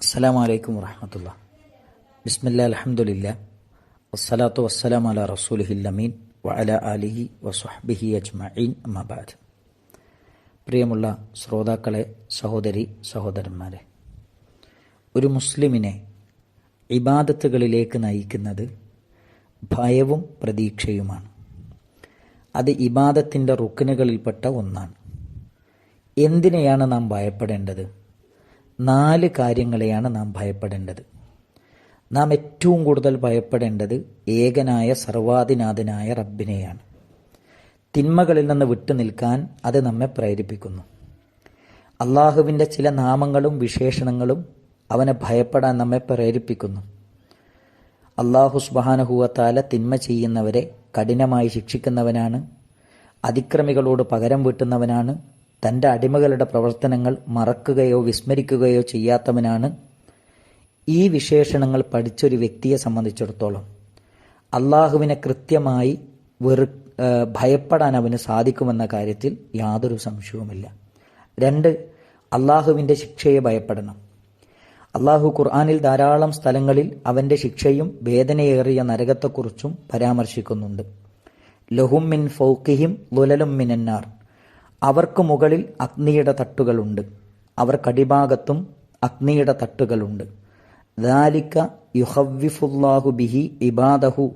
അസ്സാം വലൈക്കും വറഹമത്തുള്ള. ബിസ്മില്ല അലഹമുല്ല വസ്സലാത്തു വസ്സലാം അല റസൂലിഹിൽ അമീൻ വഅല ആലിഹി വസുഹബിഹി അജ്മഈൻ. അമബാദ് പ്രിയമുള്ള ശ്രോതാക്കളെ സഹോദരി സഹോദരന്മാരെ ഒരു മുസ്ലിമിനെ ഇബാദത്തുകളിലേക്ക് നയിക്കുന്നത് ഭയവും പ്രതീക്ഷയുമാണ്. അത് ഇബാദത്തിന്റെ റുക്കിനുകളിൽപ്പെട്ട ഒന്നാണ്. എന്തിനെയാണ് നാം ഭയപ്പെടേണ്ടത്? നാല് കാര്യങ്ങളെയാണ് നാം ഭയപ്പെടേണ്ടത്. നാം ഏറ്റവും കൂടുതൽ ഭയപ്പെടേണ്ടത് ഏകനായ സർവാധിനാഥനായ റബ്ബിനെയാണ്. തിന്മകളിൽ നിന്ന് വിട്ടു നിൽക്കാൻ അത് നമ്മെ പ്രേരിപ്പിക്കുന്നു. അള്ളാഹുവിന്റെ ചില നാമങ്ങളും വിശേഷണങ്ങളും അവനെ ഭയപ്പെടാൻ നമ്മെ പ്രേരിപ്പിക്കുന്നു. അള്ളാഹു സുബാനഹുവത്താല തിന്മ ചെയ്യുന്നവരെ കഠിനമായി ശിക്ഷിക്കുന്നവനാണ്. അതിക്രമികളോട് പകരം വീട്ടുന്നവനാണ്. തന്റെ അടിമകളുടെ പ്രവർത്തനങ്ങൾ മറക്കുകയോ വിസ്മരിക്കുകയോ ചെയ്യാത്തവനാണ് ഈ വിശേഷണങ്ങൾ പഠിച്ചൊരു വ്യക്തിയെ സംബന്ധിച്ചിടത്തോളം. അള്ളാഹുവിനെ കൃത്യമായി വെറു ഭയപ്പെടാൻ അവന് സാധിക്കുമെന്ന കാര്യത്തിൽ യാതൊരു സംശയവുമില്ല. രണ്ട് അള്ളാഹുവിന്റെ ശിക്ഷയെ ഭയപ്പെടണം. അള്ളാഹു ഖുർആാനിൽ ധാരാളം സ്ഥലങ്ങളിൽ അവന്റെ ശിക്ഷയും വേദനയേറിയ നരകത്തെക്കുറിച്ചും പരാമർശിക്കുന്നുണ്ട്. ലഹും മിൻ ഫൗക്കിഹിം ലുലലും മിനന്നാർ. അവർക്ക് മുകളിൽ അഗ്നിയുടെ തട്ടുകളുണ്ട്. അവർക്കടിഭാഗത്തും അഗ്നിയുടെ തട്ടുകളുണ്ട്. ദാലിക്ക യുഹവിഫുല്ലാഹു ബിഹി ഇബാദഹു.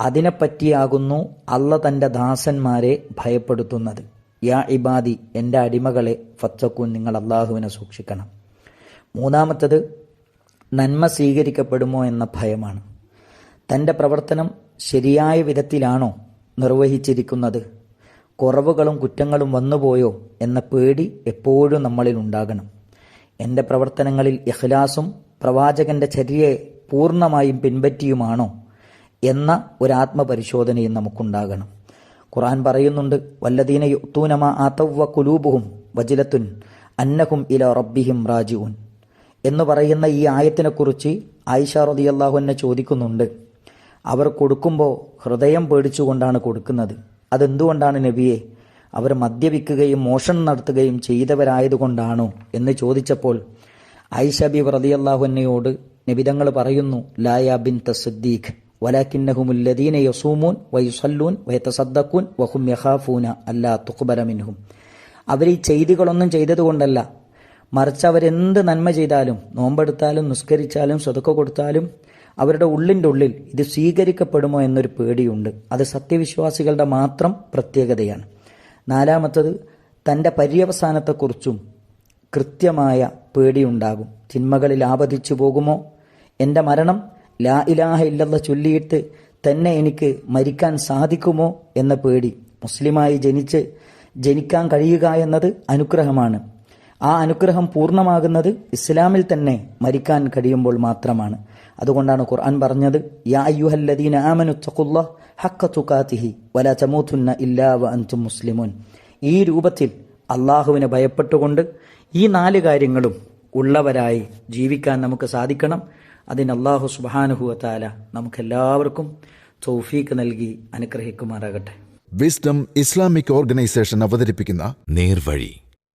അതിനെപ്പറ്റിയാകുന്നു അല്ല തന്റെ ദാസന്മാരെ ഭയപ്പെടുത്തുന്നത്. യാ ഇബാദി എന്റെ അടിമകളെ ഫച്ചക്കൂൻ നിങ്ങൾ അള്ളാഹുവിനെ സൂക്ഷിക്കണം. മൂന്നാമത്തത് നന്മ സ്വീകരിക്കപ്പെടുമോ എന്ന ഭയമാണ്. തന്റെ പ്രവർത്തനം ശരിയായ വിധത്തിലാണോ നിർവഹിച്ചിരിക്കുന്നത്? കുറവുകളും കുറ്റങ്ങളും വന്നുപോയോ എന്ന പേടി എപ്പോഴും നമ്മളിൽ ഉണ്ടാകണം. എന്റെ പ്രവർത്തനങ്ങളിൽ ഇഖ്ലാസും പ്രവാചകന്റെ ചര്യയെ പൂർണമായും പിൻപറ്റിയുമാണോ എന്ന ഒരു ആത്മപരിശോധനയും നമുക്കുണ്ടാകണം. ഖുർആൻ പറയുന്നുണ്ട് വല്ലദീന യുത്തൂനമ ആതവ്വ കുലൂബുഹും വജിലത്തുൻ അന്നഹും ഇല റബ്ബിഹിം റാജിഊൻ. എന്ന് പറയുന്ന ഈ ആയത്തിനെക്കുറിച്ച് ആയിഷ റളിയല്ലാഹു അൻഹ ചോദിക്കുന്നുണ്ട്. അവർ കൊടുക്കുമ്പോൾ ഹൃദയം പേടിച്ചുകൊണ്ടാണ് കൊടുക്കുന്നത്. അതെന്തുകൊണ്ടാണ് നബിയെ? അവർ മദ്യപിക്കുകയും മോഷണം നടത്തുകയും ചെയ്തവരായതുകൊണ്ടാണോ എന്ന് ചോദിച്ചപ്പോൾ ഐഷബി ബി നിബിതങ്ങൾ പറയുന്നു ലായ ബിൻ തസ്ദീഖ് വലാക്കിന്നഹുമുല്ലദീന യസൂമൂൻ വയുസല്ലൂൻ അല്ലാ അവർ ഈ ചെയ്തികളൊന്നും ചെയ്തതുകൊണ്ടല്ല. മറിച്ച് അവരെന്ത് നന്മ ചെയ്താലും നോമ്പെടുത്താലും നിസ്കരിച്ചാലും സ്വതക്ക കൊടുത്താലും അവരുടെ ഉള്ളിന്റെ ഉള്ളിൽ ഇത് സ്വീകരിക്കപ്പെടുമോ എന്നൊരു പേടിയുണ്ട്. അത് സത്യവിശ്വാസികളുടെ മാത്രം പ്രത്യേകതയാണ്. നാലാമത്തത് തന്റെ പര്യവസാനത്തെക്കുറിച്ചും കൃത്യമായ പേടിയുണ്ടാകും. തിന്മകളിൽ ആപതിച്ചു പോകുമോ? എന്റെ മരണം ലാ ഇലാഹ ഇല്ലെന്ന് ചൊല്ലിയിട്ട് തന്നെ എനിക്ക് മരിക്കാൻ സാധിക്കുമോ? എന്ന പേടി മുസ്ലിമായി ജനിച്ച് ജനിക്കാൻ കഴിയുക എന്നത് അനുഗ്രഹമാണ്. ആ അനുഗ്രഹം പൂർണമാകുന്നത് ഇസ്ലാമിൽ തന്നെ മരിക്കാൻ കഴിയുമ്പോൾ മാത്രമാണ്. അതുകൊണ്ടാണ് ഖുർആൻ പറഞ്ഞത് യാ അയ്യുഹല്ലദീന ആമനു ഇല്ലാ വ അൻതും മുസ്ലിമൂൻ. ഈ രൂപത്തിൽ അള്ളാഹുവിനെ ഭയപ്പെട്ടുകൊണ്ട് ഈ നാല് കാര്യങ്ങളും ഉള്ളവരായി ജീവിക്കാൻ നമുക്ക് സാധിക്കണം. അതിന് അള്ളാഹു സുബാനുഹുവ നമുക്ക് നമുക്കെല്ലാവർക്കും തൗഫീക്ക് നൽകി അനുഗ്രഹിക്കുമാറാകട്ടെ. വിസ്ഡം ഇസ്ലാമിക് ഓർഗനൈസേഷൻ അവതരിപ്പിക്കുന്ന നേർവഴി.